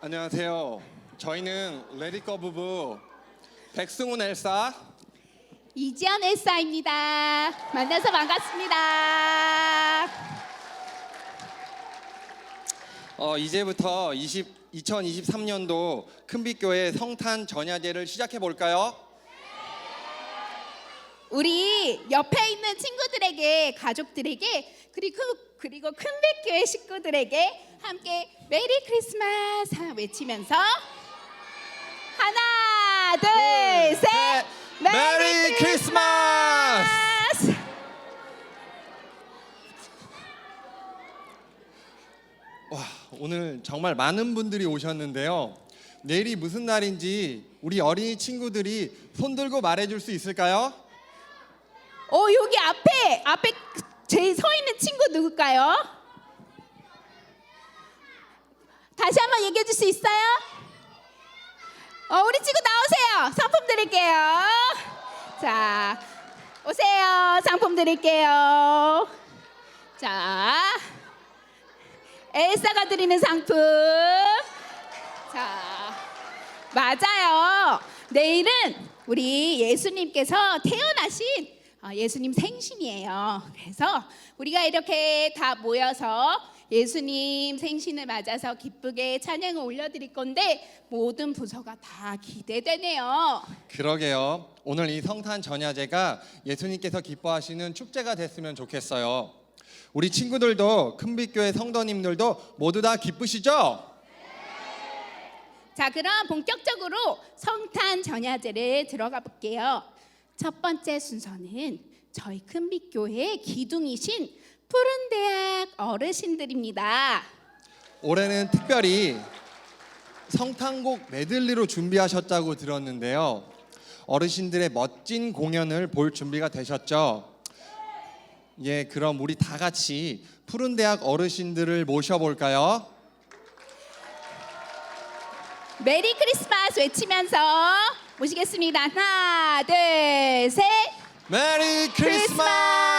안녕하세요. 저희는 레디꺼 부부 백승훈 엘사 이지연 엘사입니다. 만나서 반갑습니다. 어, 이제부터 20, 2023년도 큰빛교회 성탄 전야제를 시작해 볼까요? 우리 옆에 있는 친구들에게, 가족들에게, 그리고 그리고 큰백교회 식구들에게 함께 메리 크리스마스 외치면서 하나, 둘, 셋, 메리 크리스마스! 크리스마스! 와, 오늘 정말 많은 분들이 오셨는데요. 내일이 무슨 날인지 우리 어린이 친구들이 손 들고 말해 줄 수 있을까요? 어 여기 앞에 앞에 제일 서 있는 친구 누굴까요? 다시 한번 얘기해 줄 수 있어요? 어 우리 친구 나오세요. 상품 드릴게요. 자 오세요. 상품 드릴게요. 자 엘사가 드리는 상품. 자 맞아요. 내일은 우리 예수님께서 태어나신 어, 예수님 생신이에요. 그래서 우리가 이렇게 다 모여서 예수님 생신을 맞아서 기쁘게 찬양을 올려드릴 건데 모든 부서가 다 기대되네요. 그러게요. 오늘 이 성탄 전야제가 예수님께서 기뻐하시는 축제가 됐으면 좋겠어요. 우리 친구들도 큰빛교회 성도님들도 모두 다 기쁘시죠? 자, 그럼 본격적으로 성탄 전야제를 들어가 볼게요. 첫 번째 순서는 저희 큰빛교회 기둥이신 푸른 대학 어르신들입니다. 올해는 특별히 성탄곡 메들리로 준비하셨다고 들었는데요. 어르신들의 멋진 공연을 볼 준비가 되셨죠? 예, 그럼 우리 다 같이 푸른 대학 어르신들을 모셔볼까요? 메리 크리스마스 외치면서 모시겠습니다. 하나, 둘, 셋. 메리 크리스마스!